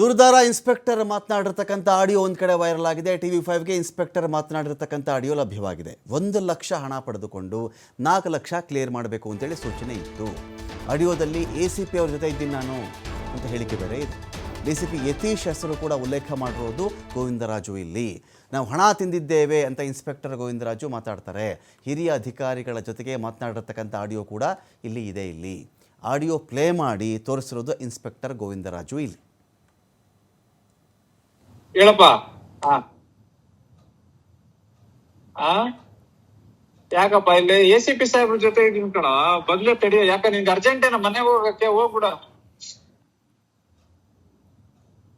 ದುರ್ದಾರ inspector ಮಾತನಾಡಿರ್ತಕ್ಕಂಥ audio ಒಂದು ಕಡೆ ವೈರಲ್ ಆಗಿದೆ. ಟಿ ವಿ ಫೈವ್ಗೆ ಇನ್ಸ್ಪೆಕ್ಟರ್ ಮಾತನಾಡಿರ್ತಕ್ಕಂಥ ಆಡಿಯೋ ಲಭ್ಯವಾಗಿದೆ. ಒಂದು ಲಕ್ಷ ಹಣ ಪಡೆದುಕೊಂಡು ನಾಲ್ಕು ಲಕ್ಷ ಕ್ಲಿಯರ್ ಮಾಡಬೇಕು ಅಂತೇಳಿ ಸೂಚನೆ ಇತ್ತು. ಆಡಿಯೋದಲ್ಲಿ ಎ ಸಿ ಪಿ ಅವ್ರ ಜೊತೆ ಇದ್ದೀನಿ ನಾನು ಅಂತ ಹೇಳಿಕೆ ಬೇರೆ ಇದೆ. ಡಿ ಸಿ ಪಿ ಯತೀಶ್ ಹೆಸರು ಕೂಡ ಉಲ್ಲೇಖ ಮಾಡಿರೋದು ಗೋವಿಂದರಾಜು ಇಲ್ಲಿ. ನಾವು ಹಣ ತಿಂದಿದ್ದೇವೆ ಅಂತ ಇನ್ಸ್ಪೆಕ್ಟರ್ ಗೋವಿಂದರಾಜು ಮಾತಾಡ್ತಾರೆ. ಹಿರಿಯ ಅಧಿಕಾರಿಗಳ ಜೊತೆಗೆ ಮಾತನಾಡಿರ್ತಕ್ಕಂಥ ಆಡಿಯೋ ಕೂಡ ಇಲ್ಲಿ ಇದೆ ಇಲ್ಲಿ. ಆಡಿಯೋ ಪ್ಲೇ ಮಾಡಿ ತೋರಿಸಿರೋದು ಇನ್ಸ್ಪೆಕ್ಟರ್ ಗೋವಿಂದರಾಜು ಇಲ್ಲಿ. ಹೇಳಪ್ಪ. ಆ. ಯಾಕಪ್ಪ ಇಲ್ಲಿ ಎ ಸಿ ಪಿ ಸಾಹೇಬ್ರ ಜೊತೆ ಇದೀನಿ ಕಣ. ಬದ್ಲು ತಡಿಯೋ ಯಾಕ ನಿಂಗೆ ಅರ್ಜೆಂಟ್ ಏನ ಮನೆಗೆ ಹೋಗಕ್ಕೆ ಹೋಗ್ಬಿಡ.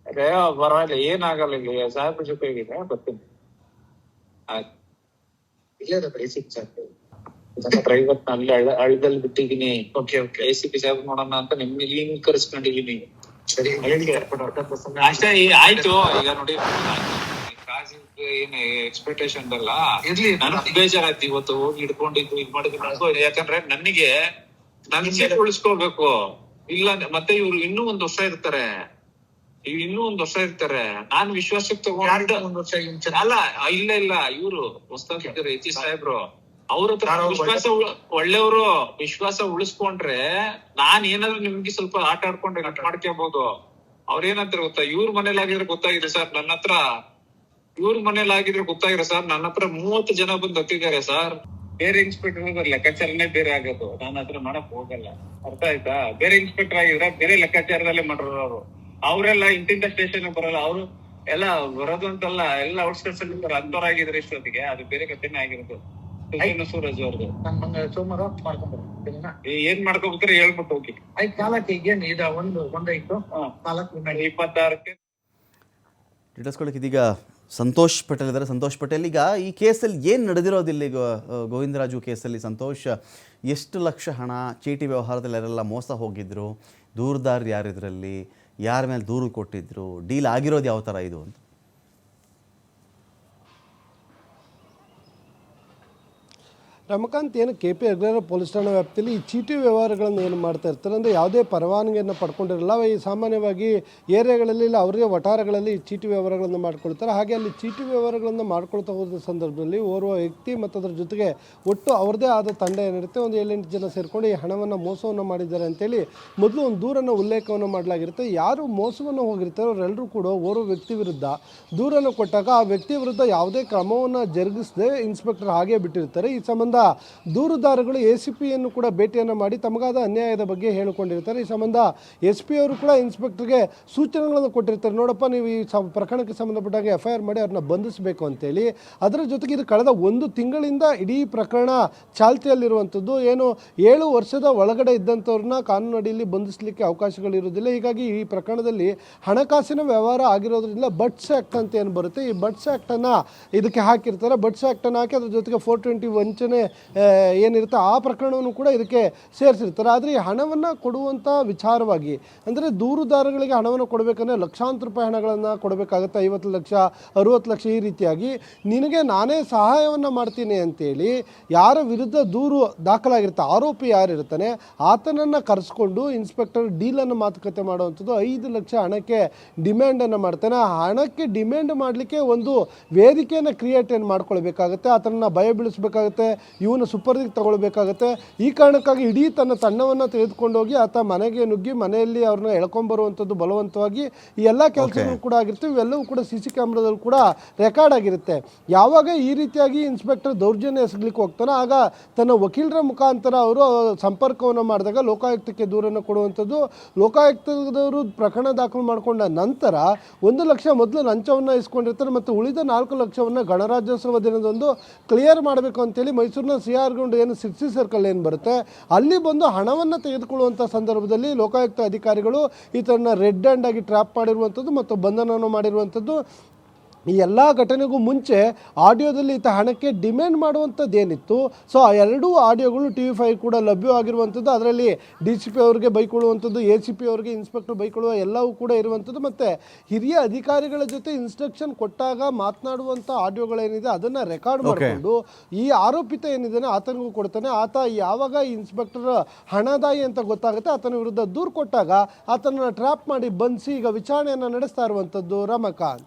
ಅದೇ ಬರಲ್ಲ ಏನಾಗಲ್ಲ ಇಲ್ಲಿ, ಸಾಹೇಬ್ರ ಜೊತೆ ಇದೀನಿ ಬರ್ತೀನಿ. ಆಯ್ತು ಪ್ರೈವೇಟ್ನಲ್ಲಿ ಹಳ್ಳದಲ್ಲಿ ಬಿಟ್ಟಿದೀನಿ okay okay A C P Saheb ನೋಡೋಣ ಅಂತ ನಿಮ್ ಇಲ್ಲಿ ಕರ್ಸ್ಕೊಂಡಿದೀನಿ ಸರಿ ಅಷ್ಟೇ ಈ- ಆಯ್ತು ಈಗ ನೋಡಿ ಏನ್ ಎಕ್ಸ್ಪೆಕ್ಟೇಷನ್ ಅಲ್ಲ ಇರ್ಲಿ ನನಗ್ ಬೇಜಾರಾಯ್ತು ಇವತ್ತು ಹೋಗಿ ಹಿಡ್ಕೊಂಡಿದ್ದು ಇದ್ ಮಾಡಿದ್ದು ನನಗೂ ಯಾಕಂದ್ರೆ ನನಗೆ ನನ್ ಸೀಟ್ ಉಳಿಸ್ಕೊಳ್ಬೇಕು. ಇಲ್ಲ ಮತ್ತೆ ಇವ್ರು ಇನ್ನೂ ಒಂದ್ ವರ್ಷ ಇರ್ತಾರೆ. ಇವ್ ಇನ್ನೂ ಒಂದ್ ವರ್ಷ ಇರ್ತಾರೆ. ನಾನ್ ವಿಶ್ವಾಸಕ್ಕೆ ತಗೊಂಡು ಒಂದ್ ವರ್ಷ ಹಿಂಸೆ ಅಲ್ಲ ಇಲ್ಲ ಇಲ್ಲ ಇವ್ರು ಹೊಸ್ತಾಗಿದ್ದಾರೆ ಎಚ್ ಸಾಹೇಬ್ರು. ಅವ್ರ ಹತ್ರ ವಿಶ್ವಾಸ ಒಳ್ಳೆಯವರು ವಿಶ್ವಾಸ ಉಳಿಸ್ಕೊಂಡ್ರೆ ನಾನ್ ಏನಾದ್ರು ನಿಮ್ಗೆ ಸ್ವಲ್ಪ ಆಟ ಆಡ್ಕೊಂಡ್ರೆ ಕಟ್ ಮಾಡ್ಕೋಬಹುದು ಅವ್ರ ಏನಂತಾರೆ ಗೊತ್ತಾ? ಇವ್ರ ಮನೇಲಿ ಆಗಿದ್ರೆ ಗೊತ್ತಾಗಿದೆ ಸರ್ ನನ್ನ ಹತ್ರ. ಇವ್ರ ಮನೇಲಿ ಆಗಿದ್ರೆ ಗೊತ್ತಾಗಿದೆ ಸರ್ ನನ್ನ ಹತ್ರ ಮೂವತ್ತು ಜನ ಬಂದು ಹತ್ತಿದ್ದಾರೆ ಸರ್. ಬೇರೆ ಇನ್ಸ್ಪೆಕ್ಟರ್ ಲೆಕ್ಕಾಚಾರನೇ ಬೇರೆ ಆಗೋದು. ನಾನ್ ಹತ್ರ ಮಾಡಕ್ ಹೋಗಲ್ಲ. ಅರ್ಥ ಆಯ್ತಾ? ಬೇರೆ ಇನ್ಸ್ಪೆಕ್ಟರ್ ಆಗಿದ್ರೆ ಬೇರೆ ಲೆಕ್ಕಾಚಾರದಲ್ಲೇ ಮಾಡ್ರ ಅವರು. ಅವರೆಲ್ಲ ಇಂತಿಂತ ಸ್ಟೇಷನ್ ಬರಲ್ಲ. ಅವರು ಎಲ್ಲ ಬರೋದು ಅಂತಲ್ಲ ಎಲ್ಲ ಔಟ್ಸ್ಕರ್ಟ್ಸ್ ಅಲ್ಲಿ ಅಂತವ್ರಾಗಿದ್ರೆ ಇಷ್ಟೊತ್ತಿಗೆ ಅದು ಬೇರೆ ಕಥೆನೇ ಆಗಿರೋದು. ಸೂರಜ್ ಅವ್ರದ್ದು ನನ್ ಮಂಗ ಸೋಮವಾರ ಮಾಡ್ಕೊಂಡ್ಬರ್ತೀನಿ ಏ- ಏನ್ ಮಾಡ್ಕೋಬೇಕ್ರಿ ಹೇಳ್ಬಿಟ್ಟು ಹೋಗಿ. ಐದ್ ಕಾಲಕ್ಕೆ ಈಗೇನು ಇದ? ಒಂದು ಒಂದಾಯ್ತು. ಕಾಲಕ್ಕೆ ಇಪ್ಪತ್ತಾರಕ್ಕೆ. ಡೀಟೇಲ್ಸ್ಕೊಳ್ಳೋಕೆ ಇದೀಗ ಸಂತೋಷ್ ಪಟೇಲ್ ಇದ್ದಾರೆ ಸಂತೋಷ್ ಪಟೇಲ್ ಈಗ ಈ ಕೇಸಲ್ಲಿ ಏನು ನಡೆದಿರೋದಿಲ್ಲ ಈಗ ಗೋವಿಂದರಾಜು ಕೇಸಲ್ಲಿ? ಸಂತೋಷ್ ಎಷ್ಟು ಲಕ್ಷ ಹಣ ಚೀಟಿ ವ್ಯವಹಾರದಲ್ಲಿ ಯಾರೆಲ್ಲ ಮೋಸ ಹೋಗಿದ್ರು? ದೂರದಾರ್ ಯಾರಿದ್ರಲ್ಲಿ? ಯಾರ ಮೇಲೆ ದೂರು ಕೊಟ್ಟಿದ್ರು? ಡೀಲ್ ಆಗಿರೋದು ಯಾವ ಥರ ಇದು ಅಂತ? ರಮಕಾಂತ್ ಏನು ಕೆ ಪಿ ಅಗ್ರಹಾರ ಪೊಲೀಸ್ ಠಾಣಾ ವ್ಯಾಪ್ತಿಯಲ್ಲಿ ಈ ಚೀಟಿ ವ್ಯವಹಾರಗಳನ್ನು ಏನು ಮಾಡ್ತಾ ಇರ್ತಾರೆ ಅಂದರೆ ಯಾವುದೇ ಪರವಾನಗಿಯನ್ನು ಪಡ್ಕೊಂಡಿರಲ್ಲ. ಈ ಸಾಮಾನ್ಯವಾಗಿ ಏರಿಯಾಗಳಲ್ಲಿ ಇಲ್ಲ, ಅವರಿಗೆ ವಠಾರಗಳಲ್ಲಿ ಈ ಚೀಟಿ ವ್ಯವಹಾರಗಳನ್ನು ಮಾಡ್ಕೊಳ್ತಾರೆ. ಹಾಗೆ ಅಲ್ಲಿ ಚೀಟಿ ವ್ಯವಹಾರಗಳನ್ನು ಮಾಡ್ಕೊಳ್ತಾ ಹೋದ ಸಂದರ್ಭದಲ್ಲಿ ಓರ್ವ ವ್ಯಕ್ತಿ ಮತ್ತು ಅದರ ಜೊತೆಗೆ ಒಟ್ಟು ಅವ್ರದ್ದೇ ಆದ ತಂಡ ಏನಿರುತ್ತೆ, ಒಂದು ಏಳೆಂಟು ಜನ ಸೇರಿಕೊಂಡು ಈ ಹಣವನ್ನು ಮೋಸವನ್ನು ಮಾಡಿದ್ದಾರೆ ಅಂತೇಳಿ ಮೊದಲು ಒಂದು ದೂರನ್ನು ಉಲ್ಲೇಖವನ್ನು ಮಾಡಲಾಗಿರುತ್ತೆ. ಯಾರು ಮೋಸವನ್ನು ಹೋಗಿರ್ತಾರೋ ಅವರೆಲ್ಲರೂ ಕೂಡ ಓರ್ವ ವ್ಯಕ್ತಿ ವಿರುದ್ಧ ದೂರನ್ನು ಕೊಟ್ಟಾಗ ಆ ವ್ಯಕ್ತಿ ವಿರುದ್ಧ ಯಾವುದೇ ಕ್ರಮವನ್ನು ಜರುಗಿಸದೆ ಇನ್ಸ್ಪೆಕ್ಟರ್ ಹಾಗೆ ಬಿಟ್ಟಿರ್ತಾರೆ. ಈ ಸಂಬಂಧ ದೂರುದಾರಗಳು ಎ ಸಿ ಪಿಯನ್ನು ಕೂಡ ಭೇಟಿಯನ್ನು ಮಾಡಿ ತಮಗಾದ ಅನ್ಯಾಯದ ಬಗ್ಗೆ ಹೇಳಿಕೊಂಡಿರ್ತಾರೆ. ಈ ಸಂಬಂಧ ಎಸ್ ಪಿ ಅವರು ಕೂಡ ಇನ್ಸ್ಪೆಕ್ಟರ್ಗೆ ಸೂಚನೆಗಳನ್ನು ಕೊಟ್ಟಿರ್ತಾರೆ. ನೋಡಪ್ಪ, ನೀವು ಈ ಪ್ರಕರಣಕ್ಕೆ ಸಂಬಂಧಪಟ್ಟಾಗ ಎಫ್ ಐ ಆರ್ ಮಾಡಿ ಅವ್ರನ್ನ ಬಂಧಿಸಬೇಕು ಅಂತೇಳಿ. ಅದರ ಜೊತೆಗೆ ಇದು ಕಳೆದ ಒಂದು ತಿಂಗಳಿಂದ ಇಡೀ ಪ್ರಕರಣ ಚಾಲ್ತಿಯಲ್ಲಿರುವಂಥದ್ದು. ಏನು ಏಳು ವರ್ಷದ ಒಳಗಡೆ ಇದ್ದಂಥವ್ರನ್ನ ಕಾನೂನು ಅಡಿಯಲ್ಲಿ ಬಂಧಿಸಲಿಕ್ಕೆ ಅವಕಾಶಗಳಿರುವುದಿಲ್ಲ. ಹೀಗಾಗಿ ಈ ಪ್ರಕರಣದಲ್ಲಿ ಹಣಕಾಸಿನ ವ್ಯವಹಾರ ಆಗಿರೋದ್ರಿಂದ ಬಟ್ಸ್ ಆ್ಯಕ್ಟ್ ಅಂತ ಏನು ಬರುತ್ತೆ? ಈ ಬಟ್ಸ್ ಆ್ಯಕ್ಟನ್ನು ಇದಕ್ಕೆ ಹಾಕಿರ್ತಾರೆ. ಬಟ್ಸ್ ಆ್ಯಕ್ಟನ್ನು ಹಾಕಿ ಅದ್ರ ಜೊತೆಗೆ ಫೋರ್ ಟ್ವೆಂಟಿ ವಂಚನೆ ಏನಿರುತ್ತೆ, ಆ ಪ್ರಕರಣವನ್ನು ಕೂಡ ಇದಕ್ಕೆ ಸೇರಿಸಿರ್ತಾರೆ. ಆದರೆ ಈ ಹಣವನ್ನು ಕೊಡುವಂಥ ವಿಚಾರವಾಗಿ, ಅಂದರೆ ದೂರುದಾರಗಳಿಗೆ ಹಣವನ್ನು ಕೊಡಬೇಕಂದ್ರೆ ಲಕ್ಷಾಂತರ ರೂಪಾಯಿ ಹಣಗಳನ್ನು ಕೊಡಬೇಕಾಗುತ್ತೆ. ಐವತ್ತು ಲಕ್ಷ, ಅರುವತ್ತು ಲಕ್ಷ ಈ ರೀತಿಯಾಗಿ. ನಿನಗೆ ನಾನೇ ಸಹಾಯವನ್ನು ಮಾಡ್ತೀನಿ ಅಂತೇಳಿ ಯಾರ ವಿರುದ್ಧ ದೂರು ದಾಖಲಾಗಿರುತ್ತೆ, ಆರೋಪಿ ಯಾರಿರ್ತಾನೆ, ಆತನನ್ನು ಕರೆಸ್ಕೊಂಡು ಇನ್ಸ್ಪೆಕ್ಟರ್ ಡೀಲನ್ನು ಮಾತುಕತೆ ಮಾಡುವಂಥದ್ದು ಐದು ಲಕ್ಷ ಹಣಕ್ಕೆ ಡಿಮ್ಯಾಂಡನ್ನು ಮಾಡ್ತಾನೆ. ಆ ಹಣಕ್ಕೆ ಡಿಮ್ಯಾಂಡ್ ಮಾಡಲಿಕ್ಕೆ ಒಂದು ವೇದಿಕೆಯನ್ನು ಕ್ರಿಯೇಟ್ ಏನು ಮಾಡ್ಕೊಳ್ಬೇಕಾಗತ್ತೆ, ಆತನನ್ನು ಭಯ ಬೀಳಿಸ್ಬೇಕಾಗತ್ತೆ ಇವನು ಸುಪರ್ದಿಗೆ ತಗೊಳ್ಬೇಕಾಗತ್ತೆ. ಈ ಕಾರಣಕ್ಕಾಗಿ ಇಡೀ ತನ್ನ ತಂಡವನ್ನು ತೆಗೆದುಕೊಂಡೋಗಿ ಆತ ಮನೆಗೆ ನುಗ್ಗಿ ಮನೆಯಲ್ಲಿ ಅವ್ರನ್ನ ಎಳ್ಕೊಂಬರುವಂಥದ್ದು ಬಲವಂತವಾಗಿ ಈ ಎಲ್ಲ ಕೆಲಸಗಳು ಕೂಡ ಆಗಿರ್ತವೆ. ಇವೆಲ್ಲವೂ ಕೂಡ ಸಿ ಸಿ ಕ್ಯಾಮ್ರಾದಲ್ಲಿ ಕೂಡ ರೆಕಾರ್ಡ್ ಆಗಿರುತ್ತೆ. ಯಾವಾಗ ಈ ರೀತಿಯಾಗಿ ಇನ್ಸ್ಪೆಕ್ಟರ್ ದೌರ್ಜನ್ಯ ಎಸಗಲಿಕ್ಕೆ ಹೋಗ್ತಾನೆ ಆಗ ತನ್ನ ವಕೀಲರ ಮುಖಾಂತರ ಅವರು ಸಂಪರ್ಕವನ್ನು ಮಾಡಿದಾಗ ಲೋಕಾಯುಕ್ತಕ್ಕೆ ದೂರನ್ನು ಕೊಡುವಂಥದ್ದು. ಲೋಕಾಯುಕ್ತದವರು ಪ್ರಕರಣ ದಾಖಲು ಮಾಡಿಕೊಂಡ ನಂತರ ಒಂದು ಲಕ್ಷ ಮೊದಲು ಲಂಚವನ್ನು ಇಸ್ಕೊಂಡಿರ್ತಾರೆ ಮತ್ತು ಉಳಿದ ನಾಲ್ಕು ಲಕ್ಷವನ್ನು ಗಣರಾಜ್ಯೋತ್ಸವ ದಿನದಂದು ಕ್ಲಿಯರ್ ಮಾಡಬೇಕು ಅಂತೇಳಿ ಮೈಸೂರಿನ ಸಿ ಆರ್ ಗ್ರೌಂಡ್ ಏನು ಸಿಕ್ಸಿ ಸರ್ಕಲ್ ಏನು ಬರುತ್ತೆ, ಅಲ್ಲಿ ಬಂದು ಹಣವನ್ನು ತೆಗೆದುಕೊಳ್ಳುವಂಥ ಸಂದರ್ಭದಲ್ಲಿ ಲೋಕಾಯುಕ್ತ ಅಧಿಕಾರಿಗಳು ಈತನ ರೆಡ್ ಹ್ಯಾಂಡ್ ಆಗಿ ಟ್ರ್ಯಾಪ್ ಮಾಡಿರುವಂಥದ್ದು ಮತ್ತು ಬಂಧನವನ್ನು ಮಾಡಿರುವಂಥದ್ದು ಈ ಎಲ್ಲ ಘಟನೆಗೂ ಮುಂಚೆ ಆಡಿಯೋದಲ್ಲಿ ಈತ ಹಣಕ್ಕೆ ಡಿಮ್ಯಾಂಡ್ ಮಾಡುವಂಥದ್ದು ಏನಿತ್ತು ಸೊ ಆ ಎರಡೂ ಆಡಿಯೋಗಳು ಟಿ ವಿ ಫೈವ್ ಕೂಡ ಲಭ್ಯವಾಗಿರುವಂಥದ್ದು. ಅದರಲ್ಲಿ ಡಿ ಸಿ ಪಿ ಅವರಿಗೆ ಬೈಕೊಳ್ಳುವಂಥದ್ದು ಎ ಸಿ ಪಿ ಅವರಿಗೆ ಇನ್ಸ್ಪೆಕ್ಟರ್ ಬೈಕೊಳ್ಳುವ ಎಲ್ಲವೂ ಕೂಡ ಇರುವಂಥದ್ದು. ಮತ್ತು ಹಿರಿಯ ಅಧಿಕಾರಿಗಳ ಜೊತೆ ಇನ್ಸ್ಟ್ರಕ್ಷನ್ ಕೊಟ್ಟಾಗ ಮಾತನಾಡುವಂಥ ಆಡಿಯೋಗಳೇನಿದೆ ಅದನ್ನು ರೆಕಾರ್ಡ್ ಮಾಡಿಕೊಂಡು ಈ ಆರೋಪಿತ ಏನಿದ್ದಾನೆ ಆತನಿಗೂ ಕೊಡ್ತಾನೆ. ಆತ ಯಾವಾಗ ಇನ್ಸ್ಪೆಕ್ಟರ್ ಹಣದಾಯಿ ಅಂತ ಗೊತ್ತಾಗುತ್ತೆ. ಆತನ ವಿರುದ್ಧ ದೂರು ಕೊಟ್ಟಾಗ ಆತನನ್ನು ಟ್ರ್ಯಾಪ್ ಮಾಡಿ ಬಂಧಿಸಿ ಈಗ ವಿಚಾರಣೆಯನ್ನು ನಡೆಸ್ತಾ ಇರುವಂಥದ್ದು ರಮಕಾಂತ್.